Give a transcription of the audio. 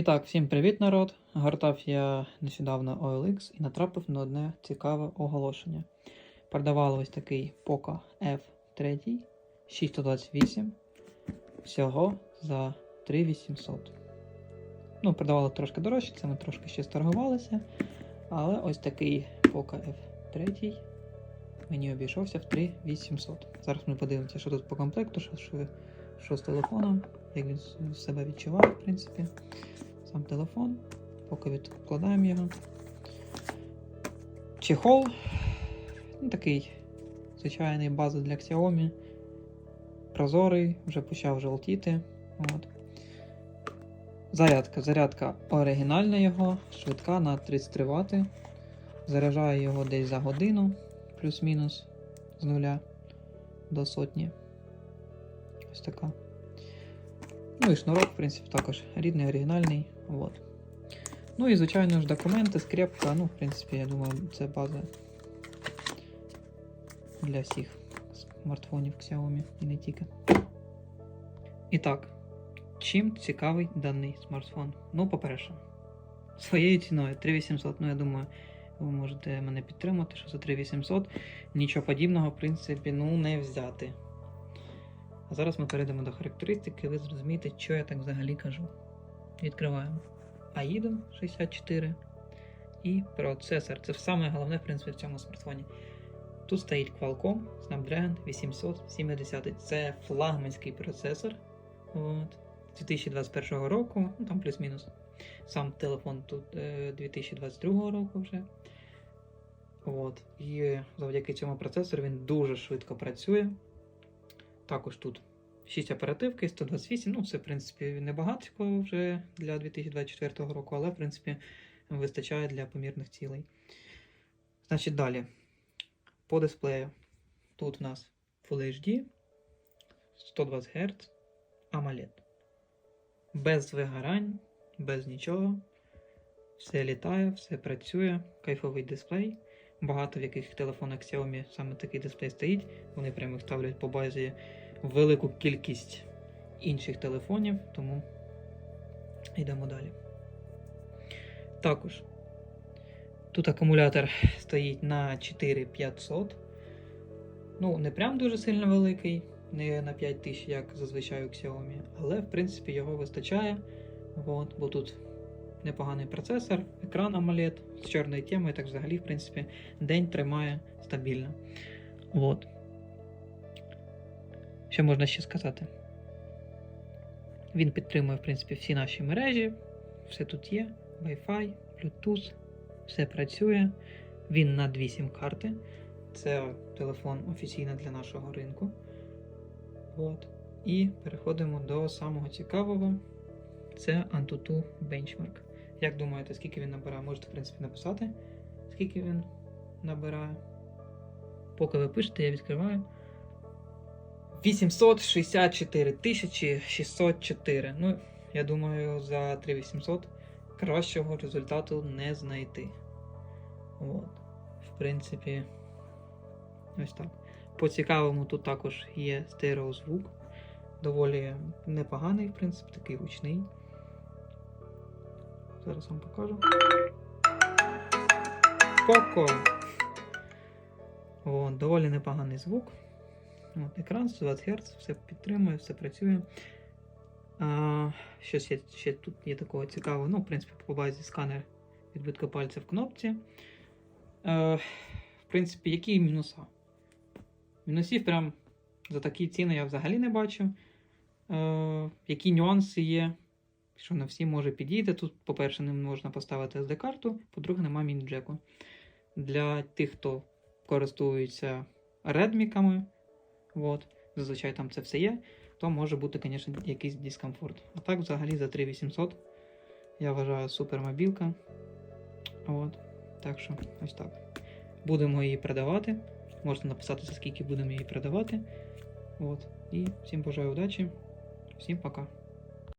І так, всім привіт, народ! Гортав я нещодавно OLX і натрапив на одне цікаве оголошення. Продавали ось такий Poco F3 628 всього за 3800. Ну, продавали трошки дорожче, це ми трошки ще сторгувалися. Але ось такий Poco F3 мені обійшовся в 3800. Зараз ми подивимося, що тут по комплекту, що, що, що з телефоном, як він себе відчуває, в принципі. Сам телефон. Поки відкладаємо його. Чехол. Ну, такий звичайний база для Xiaomi. Прозорий, вже почав жовтіти. От. Зарядка. Зарядка оригінальна його, швидка на 33 Вт. Заряджаю його десь за годину, плюс-мінус з нуля до сотні. Ось така. Ну і шнурок, в принципі, також рідний, оригінальний. От. Ну і, звичайно ж, документи, скрепка. Ну, в принципі, я думаю, це база для всіх смартфонів Xiaomi і не тільки. І так, чим цікавий даний смартфон? Ну, по-перше, своєю ціною 3800. Ну, я думаю, ви можете мене підтримати, що за 3800 нічого подібного, в принципі, ну, не взяти. А зараз ми перейдемо до характеристики, ви зрозумієте, що я так взагалі кажу. Відкриваємо AIDO 64 і процесор. Це саме головне, в принципі, в цьому смартфоні. Тут стоїть Qualcomm Snapdragon 870. Це флагманський процесор. От. 2021 року, ну там плюс-мінус. Сам телефон тут е, 2022 року вже. От. І завдяки цьому процесору він дуже швидко працює. Також тут 6 оперативки, 128. Ну, це, в принципі, небагато вже для 2024 року, але, в принципі, вистачає для помірних цілей. Значить, далі. По дисплею. Тут у нас Full HD, 120 Гц, AMOLED. Без вигорань, без нічого. Все літає, все працює, кайфовий дисплей. Багато в яких телефонах Xiaomi саме такий дисплей стоїть. Вони прямо їх ставлять по базі велику кількість інших телефонів, тому йдемо далі. Також тут акумулятор стоїть на 4500. Ну, не прям дуже сильно великий, не на 5000, як зазвичай у Xiaomi, але в принципі його вистачає. От, бо тут непоганий процесор, екран AMOLED з чорною темою, так взагалі, в принципі, день тримає стабільно. От. Що можна ще сказати? Він підтримує, в принципі, всі наші мережі. Все тут є. Wi-Fi, Bluetooth, все працює. Він на дві сім-карти. Це телефон офіційно для нашого ринку. От. І переходимо до самого цікавого. Це Antutu Benchmark. Як думаєте, скільки він набирає? Можете, в принципі, написати, скільки він набирає. Поки ви пишете, я відкриваю. 864 тисячі 604. Ну, я думаю, за 3800 кращого результату не знайти. От. В принципі, ось так. По цікавому тут також є стереозвук. Доволі непоганий, в принципі, такий гучний. Зараз вам покажу. Поко. О, доволі непоганий звук. От, екран 120 Гц, все підтримує, все працює. А, щось є, ще тут є такого цікавого. Ну, в принципі, по базі сканер відбитка пальця в кнопці. Е, в принципі, які мінуса? Мінусів прям за такі ціни я взагалі не бачу. Е, які нюанси є? Що на всі може підійти. Тут, по-перше, не можна поставити SD-карту, по-друге, немає міні-джеку. Для тих, хто користується редміками, от, зазвичай там це все є, то може бути, звісно, якийсь дискомфорт. А так, взагалі, за 3800 я вважаю супер мобілка. От. Так що, ось так. Будемо її продавати. Можете написати, за скільки будемо її продавати. От. І всім бажаю удачі. Всім пока.